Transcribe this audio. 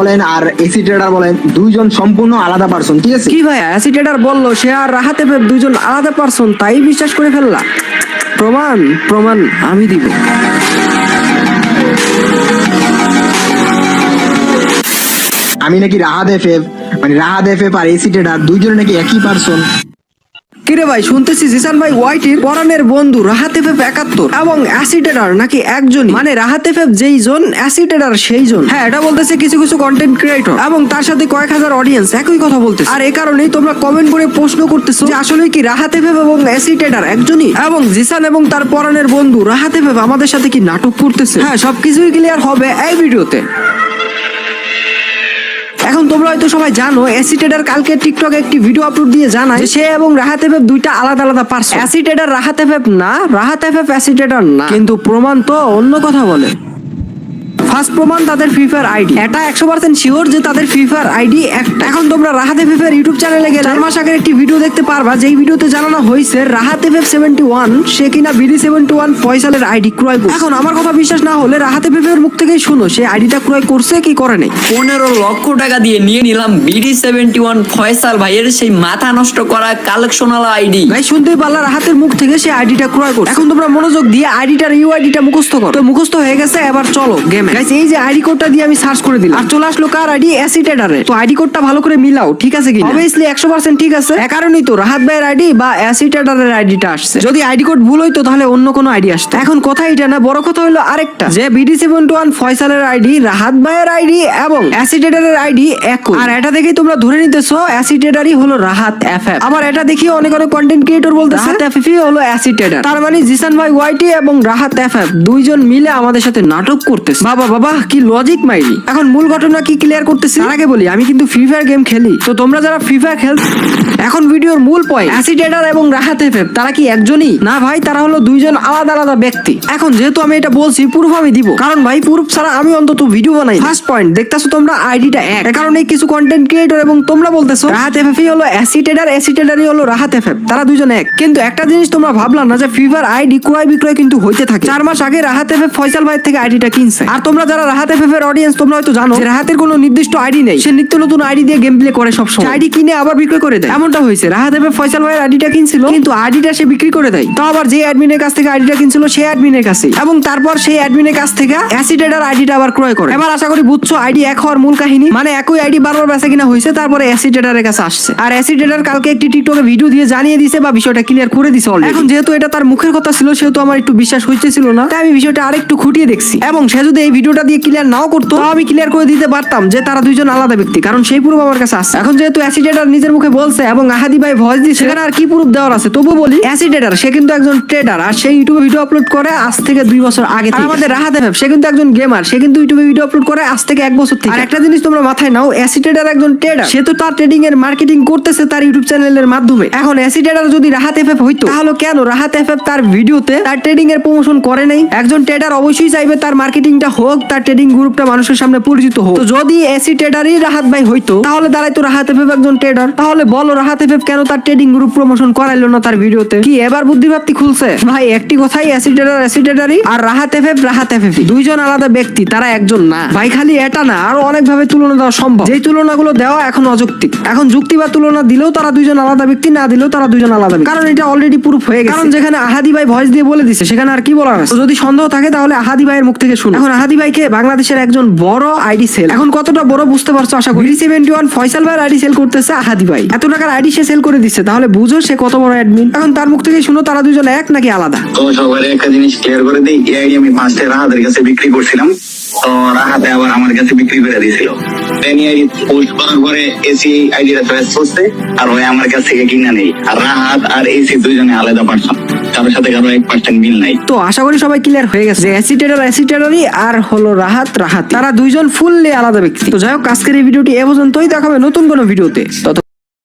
বলেন আর AC tedder বলেন দুইজন সম্পূর্ণ আলাদা পার্সন ঠিক আছে? কি ভাই ট্রেডার বলল সে আর রাহাতে ফেব দুইজন আলাদা পারসন তাই বিশ্বাস করে ফেললা? প্রমাণ প্রমাণ আমি দিব। আমি নাকি রাহাত এফ মানে রাহাত এফ আর এসি ট্রেডার দুইজন নাকি একই পার্সন কিরে ভাই শুনতেছি জিসান ভাই ওয়াইটির পরানের বন্ধু, রাহাত এফএফ একাত্তর। এবং অ্যাসিডেটার নাকি একজন মানে রাহাত এফএফ যেই জন অ্যাসিডেটার সেই জন। হ্যাঁ এটা বলতেছে কিছু কিছু কন্টেন্ট ক্রিয়েটর এবং তার সাথে কয়েক হাজার অডিয়েন্স একই কথা বলতেছে। আর এই কারণেই তোমরা কমেন্ট করে প্রশ্ন করতেছো যে আসলে কি রাহাত এফএফ এবং অ্যাসিডেটার একজনই? এবং জিসান এবং তার পরানের বন্ধু, রাহাত এফএফ আমাদের সাথে কি নাটক করতেছে? হ্যাঁ সবকিছুই ক্লিয়ার হবে এই ভিডিওতে। এখন তোমরা হয়তো সবাই জানো অ্যাসিটেডার কালকে টিকটকে একটি ভিডিও আপলোড দিয়ে জানায় সে এবং রাহাত এফএফ দুইটা আলাদা আলাদা পার্সন অ্যাসিটেডার রাহাত এফএফ না রাহাত এফএফ অ্যাসিটেডার না। কিন্তু প্রমাণ তো অন্য কথা বলে। ফার্স্ট প্রমাণ তাদের ফিফার আইডি। এটা একশো পার্সেন্ট শিওর যে তাদের ফিফার আইডি এখন তোমরা রাহাত এফএফ ইউটিউব চ্যানেলে গেলে চার মাস আগের একটি ভিডিও দেখতে পারবা যেই ভিডিওতে জানানো হয়েছে রাহাতে এফএফ সেভেন্টি ওয়ান সে কিনা বিডি সেভেন্টি ওয়ান ফয়সালের আইডি ক্রয় করছে। এখন আমার কথা বিশ্বাস না হলে রাহাতে এফএফ এর মুখ থেকেই শুনো সে আইডিটা ক্রয় করছে কি করে নাই। পনেরো লক্ষ টাকা দিয়ে নিয়ে নিলাম বিডি সেভেন্টি ওয়ান ফয়সাল ভাইয়ের সেই মাথা নষ্ট করা কালেকশনাল আইডি। ভাই শুনতেই পারলা রাহাতের মুখ থেকে সে আইডিটা ক্রয় করছে। এখন তোমরা মনোযোগ দিয়ে আইডিটার ইউ আইডিটা মুখস্থ করো। তো মুখস্থ হয়ে গেছে এবার চলো গেমে গাইস এই যে আইডি কোডটা দিয়ে আমি সার্চ করে দিলাম। আর চলে আসলো কার আইডি অ্যাসিটেডারে তো আইডি কোডটা ভালো করে মিলাও ঠিক আছে কি অবভিয়াসলি 100% ঠিক আছে। কারণেই তো রাহাত ভাইয়ের আইডি বা অ্যাসিটেডারের আইডিটা আসছে। যদি আইডি কোড ভুল হইতো তাহলে অন্য কোনো আইডি আসতো। এখন কথা এটা না বড় কথা হলো আরেকটা। যে বিডি সেভেন টু ওয়ান ফয়সালের আইডি রাহাত ভাইয়ের আইডি এবং অ্যাসিটেডারের আইডি একই। আর এটা দেখেই তোমরা ধরে নিতেছো অ্যাসিটেডারই হলো রাহাত এফ আবার এটা দেখি অনেক অনেক কন্টেন্ট ক্রিয়েটর বলতেছে। রাহাত এফ হলো অ্যাসিটেডার তার মানে জিসান ভাই ওয়াইটি এবং রাহাত এফ দুইজন মিলে আমাদের সাথে নাটক করতেছে। বাবা বাবা কি লজিক মাইরি? এখন মূল ঘটনা কি ক্লিয়ার করতেছি? তার আগে বলি আমি কিন্তু ফ্রি ফায়ার গেম খেলি। তো তোমরা যারা ফ্রি ফায়ার খেল এখন ভিডিওর মূল পয়েন্ট অ্যাসিডেটার এবং রাহাত এফ তারা কি একজনই? না ভাই তারা হলো দুইজন আলাদা আলাদা ব্যক্তি। এখন যেহেতু আমি এটা বলছি প্রুফ আমি দিব। কারণ ভাই প্রুফ ছাড়া আমি অন্তত ভিডিও বানাই ফার্স্ট পয়েন্ট দেখতেছো তোমরা আইডিটা এক। কারণে কিছু কন্টেন্ট ক্রিয়েটর এবং তোমরা বলতেছো রাহাত এফ হলো অ্যাসিডেটার অ্যাসিডেটারই হলো রাহাত এফ তারা দুইজন এক। কিন্তু একটা জিনিস তোমরা ভাবলাম না যে ফিভার আইডি ক্রয় বিক্রয় কিন্তু হইতে থাকে। চার মাস আগে রাহাত এফ ফয়সাল ভাইয়ের থেকে আইডিটা কিনছে। আর তোমরা যারা রাহাত এফ এর অডিয়েন্স তোমরা হয়তো জানো যে রাহাতের কোনো নির্দিষ্ট আইডি নেই। সে নিত্য নতুন আইডি দিয়ে গেম প্লে করে সবসময়। আইডি কিনে আবার বিক্রি করে দেয়। এমনটা হয়েছে। রাহাত এফ ফয়সাল ভাইয়ের আইডিটা কিনছিল। কিন্তু আইডিটা সে বিক্রি করে দেয়। তো আবার যে অ্যাডমিনের কাছ থেকে আইডিটা কিনছিল সেই অ্যাডমিনের কাছে এবং তারপর সেই অ্যাডমিনের কাছ থেকে অ্যাসিডেটার আইডিটা আবার ক্রয় করে। এবার আশা করি বুঝছ আইডি এক হওয়ার মূল কাহিনী। মানে একই আইডি বারবার বেচা কিনা হয়েছে তারপরে অ্যাসিডেটারের কাছে আসছে। আর অ্যাসিডেটার কালকে একটি টিকটকে ভিডিও দিয়ে জানিয়ে দিছে বা বিষয়টা ক্লিয়ার করে দিছে already। এখন যেহেতু এটা তার মুখের কথা ছিল সেহেতু আমার একটু বিশ্বাস হইতেছিল না। তাই আমি বিষয়টা আরেকটু খুঁটিয়ে দেখছি। এবং সে যদি এই ভিডিওটা দিয়ে ক্লিয়ার নাও করতো আমি ক্লিয়ার করে দিতে পারতাম যে তারা দুইজন আলাদা ব্যক্তি কারণ সেই প্রুফ আমার কাছে আছে। এখন যেহেতু অ্যাসিডেটার নিজের মুখে বলছে এবং আহাদি ভাই ভয়েস দিচ্ছে সেখানে আর কি প্রুফ দেওয়ার আছে? তবু বলি অ্যাসিডেটার সে কিন্তু একজন ট্রেডার আর সে ইউটিউবে ভিডিও আপলোড করে আজ থেকে দুই বছর আগে থেকে। আমাদের রাহাত এফ সে কিন্তু একজন গেমার সে কিন্তু ইউটিউবে ভিডিও আপলোড করে আজ থেকে এক বছর থেকে। আর একটা জিনিস তোমরা মাথায় নাও অ্যাসিডেটার একজন ট্রেডার সে তো তার ট্রেডিং এর মার্কেটিং করতেছে তার ইউটিউব চ্যানেলের মাধ্যমে। এখন অ্যাসিডেটার যদি রাহাত এফ হইতো তাহলে কেন রাহাত এফ তার ভিডিওতে তার ট্রেডিং এর প্রমোশন করে নাই? একজন ট্রেডার অবশ্যই চাইবে তার মার্কেটিংটা হোক তার ট্রেডিং গ্রুপটা মানুষের সামনে পরিচিত হোক। তো যদি এসি ট্রেডারই রাহাত ভাই হইতো, তাহলে দাঁড়াই তো রাহাত এফ একজন ট্রেডার তাহলে বলো, রাহাত এফ কেন তার ট্রেডিং গ্রুপ প্রমোশন করাইলো না তার ভিডিওতে কি এবার বুদ্ধিভাবটি খুলছে? ভাই, একটি কথাই অ্যাসি ট্রেডার অ্যাসি ট্রেডারই আর রাহাত এফ রাহাত এফ দুইজন আলাদা ব্যক্তি, তারা একজন না। ভাই, খালি এটা না, আরও অনেক ভাবে তুলনা দেওয়া সম্ভব। যেই তুলনাগুলো দেওয়া এখন অযৌক্তিক। এখন যুক্তি বা তুলনা দিলেও তারা দুইজন আলাদা ব্যক্তি, না দিলেও তারা দুইজন আলাদা কারণ এটা অলরেডি প্রুফ হয়ে গেছে। কারণ যেখানে আহাদি ভাই ভয়েস দিয়ে বলে দিছে, সেখানে আর কি বলার যদি সন্দেহ থাকে, তাহলে আহাদি ভাইয়ের মুখ থেকে শুনুন। এখন আহাদি ভাইকে বাংলাদেশের একজন বড় আইডি সেল। এখন কতটা বড় বুঝতে পারছ আশা করি? সেভেন্টি ওয়ান ফয়সাল ভাইয়ের আইডি সেল করতেছে আহাদি ভাই এত টাকার আইডি সে সেল করে দিচ্ছে তাহলে বুঝো সে কত বড় অ্যাডমিন এখন তার মুখ থেকে শুনো তারা দুজন এক নাকি আলাদা? তো সবাই একটা জিনিস ক্লিয়ার করে দিই এই আইডি আমি পাঁচটা রাহাতের কাছে বিক্রি করছিলাম। তো রাহাতে আবার আমার কাছে বিক্রি করে দিয়েছিল। আইডি পোস্ট করার পরে এসি করছে আর ওই আমার কাছ থেকে কিনা নেই। আর রাহাত আর এসি আলাদা পার্সন কারোর সাথে কারও এক পার্সেন্ট মিল নাই। তো আশা করি সবাই ক্লিয়ার হয়ে গেছে অ্যাসিটেডার অ্যাসিটেডারই আর হলো রাহাত রাহাত। তারা দুইজন ফুললে আলাদা ব্যক্তি। তো যাই হোক, আজকের এই ভিডিওটি এ পর্যন্তই। দেখাবে নতুন কোনো ভিডিওতে। তত